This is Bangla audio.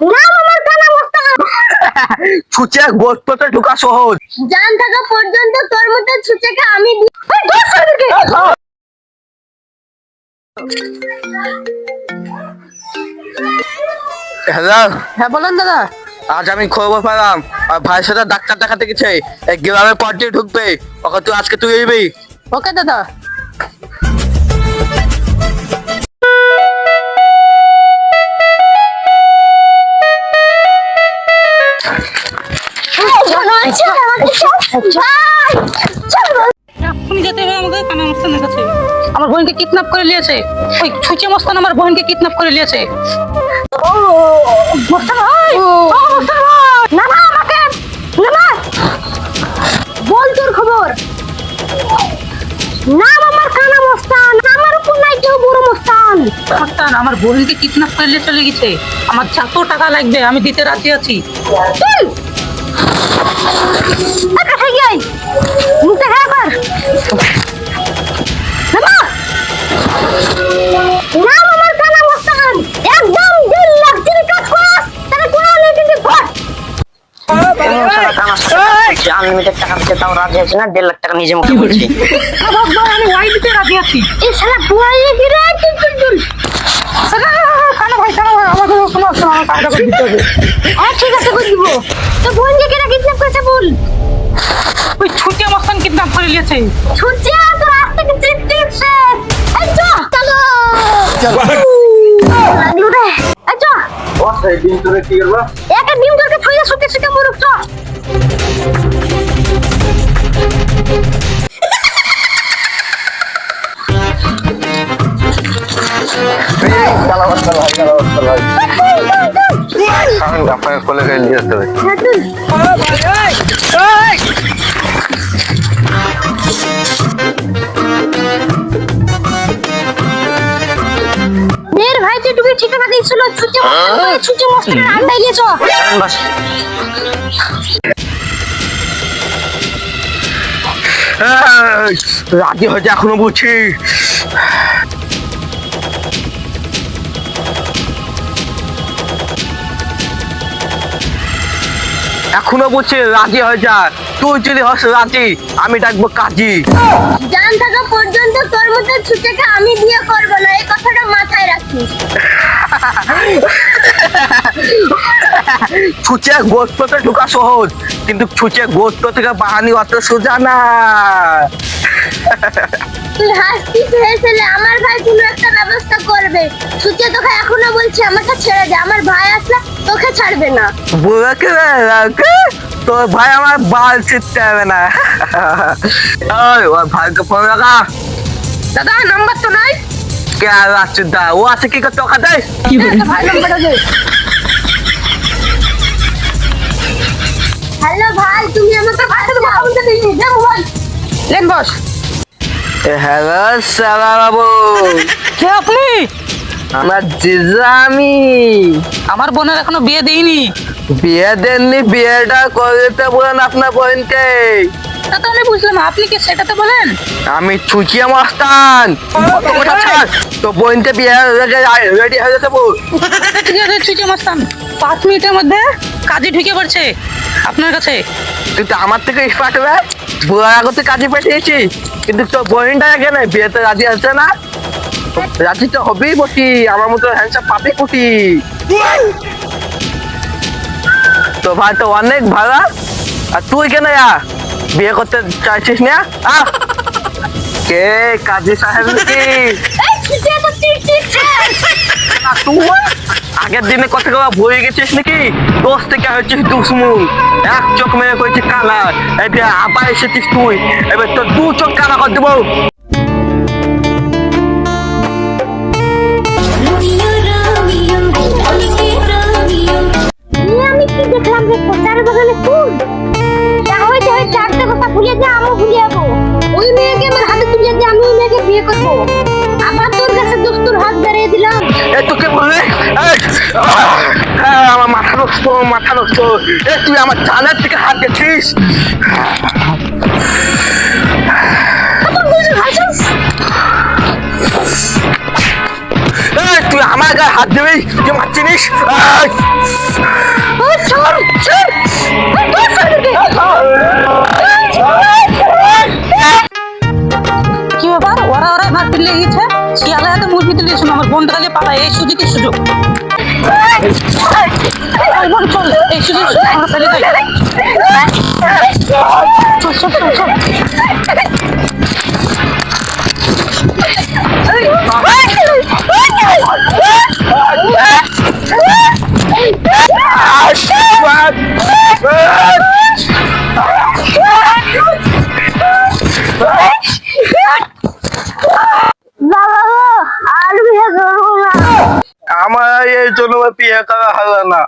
নাম আমার কানা ঢুকা সহজ। জান থাকা পর্যন্ত তোর মতো ছুচেকে আমি। হ্যালো হ্যাঁ বলেন দাদা। আজ আমি খবর পেলাম। আর ভাইয়ের সাথে ডাক্তার দেখাতে গেছে। এই গ্রামের পর দিয়ে ঢুকবে। ওকে তুই আজকে তুই এবি ওকে দাদা। আমার বোনকে কিডন্যাপ করে নিয়েছে। ওই ছুচে মস্তান আমার বোনকে কিডন্যাপ করে নিয়েছে। ও, মোস্তান ভাই, ও, মোস্তান ভাই। না, না, আমাকে, না, না। বল তোর খবর। নাম আমার কানা মোস্তান। আমার উপর নাই কেউ বড় মোস্তান। মস্তান আমার বোনকে কিডন্যাপ করে নিয়ে চলে গেছে। আমার যত টাকা লাগবে আমি দিতে রাজি আছি। চল একা হয়ে যাই মুখে হ্যাঁ কর। নাম। আমার কানা মোস্তান একদম দিল লাগছে কাজ করাস। তাহলে কোনো নেই কিন্তু ঘর। আনলিমিটেড টাকা দিতে তাও রাজি হয়েছে না? দেড় লাখ টাকা নিজে মুখে বলছি। আমি ওয়াই দিতে রাজি আছি। এই শালা গিরে কানা ভাই কানা ভাই আমাকে শোনো শোনো টাকা দিতে হবে। হ্যাঁ ঠিক আছে করে দিব। তো বোন কিডন্যাপ করেছে বল? ওই ছুচে মস্তান কিডন্যাপ করে নিয়েছে। ছুটছে তো রাস্তা থেকে ট্রিপ শেষ। এই চ চলো। লাগল রে। এই চ। দিন তোরে কি করব? একটা ডিম তোকে থইয়া শুতে শুতে মরুক চ। আপনাকে কোলে গিয়ে নিয়ে যেতে হবে। ভাই যেটুকু ঠিকানা দিয়েছিল ছুটে মস্ত ছুটে গেছ বাস এই, রাজি হয়েছে এখনও বুঝছি এখনও বুঝছি রাজি হয়ে যা। তুই যদি হস রাজি আমি ডাকবো কাজী। জান থাকা পর্যন্ত তোর মতো ছুটেকে আমি বিয়ে করব না এই কথাটা মাথায় রাখিস। ছুচে গোস্ততে ঢুকা সহজ কিন্তু ছুচে গোস্ত থেকে বাহানি অত সোজা না। তুই হাসতিস কোনো একটা ব্যবস্থা করবে। ছুটে তোকে এখনও বলছি আমাকে ছেড়ে দে আমার ভাই আসলে তোকে ছাড়বে না। বুড়াকে তোর ভাই আমার বাল ছিটতে হবে না। ওই ওর ভাইকে ফোন রাখা দাদা নাম্বার তো নাই। কে আর রাখছিস দা ও আছে কি করতে ওখানে? কি বলছো ভাই নাম্বারটা দে হ্যালো ভাই তুমি আমাকে কথা বলতে দিই দে মোবাইল লেন বস। হ্যালো সালা বাবু কে আপনি? আমার জিজা আমি আমার বোনের এখনও বিয়ে দেইনি বিয়ে দেননি বিয়েটা করে দিতে বলেন আপনার বোনকে। তা তো আমি বুঝলাম আপনি কি সেটা তো বলেন? আমি ছুচিয়া মস্তান তো বোনকে বিয়ে রেডি হয়ে ঠিক আছে মাস্তান পাঁচ মিনিটের মধ্যে কাজে ঢুকে পড়ছে আপনার কাছে। তুই তো আমার থেকে হবে করতে কাজে পাঠিয়েছি কিন্তু তোর বোনটা এখানে বিয়েতে রাজি আছে না? রাজি তো হবেই বটি আমার মতো পাবে কুটি। তো ভাই তো অনেক ভালো আর তুই কেন বিয়ে করতে চাইছিস না? কে কাজী সাহেব নাকি? আগের দিনে কথা ভুলে গেছিস নাকি? দোষ থেকে হচ্ছিস দুশ্মন। এক চোখ মেরে করেছিস কালা এবার আবার এসেছিস তুই। এবার তোর দু চোখ কালা করে দেবো। ভুলে যা আমি ভুলে যাব ওই মেয়েকে আমার হাতে তুলে দিয়ে আমি ওই মেয়েকে বিয়ে করব। আবার তোর কাছে দোস্তুর হাত দাঁড়িয়ে দিলাম। এ তোকে বলে আমার মাথা নষ্ট মাথা নষ্ট। এ তুই আমার জানার থেকে হাত গেছিস। তুই আমার গায়ে হাত দেবি তুই মারছিনিস মুরগি তুলে গেছে। শিয়ালের হাতে মুরগি তুলে গেছিল আমার বোনটা তাহলে পালায়। এই সুযোগে সুযোগ। এই সুযোগ, আমরা ফেলে জন্য বিয়ে করা হলো না।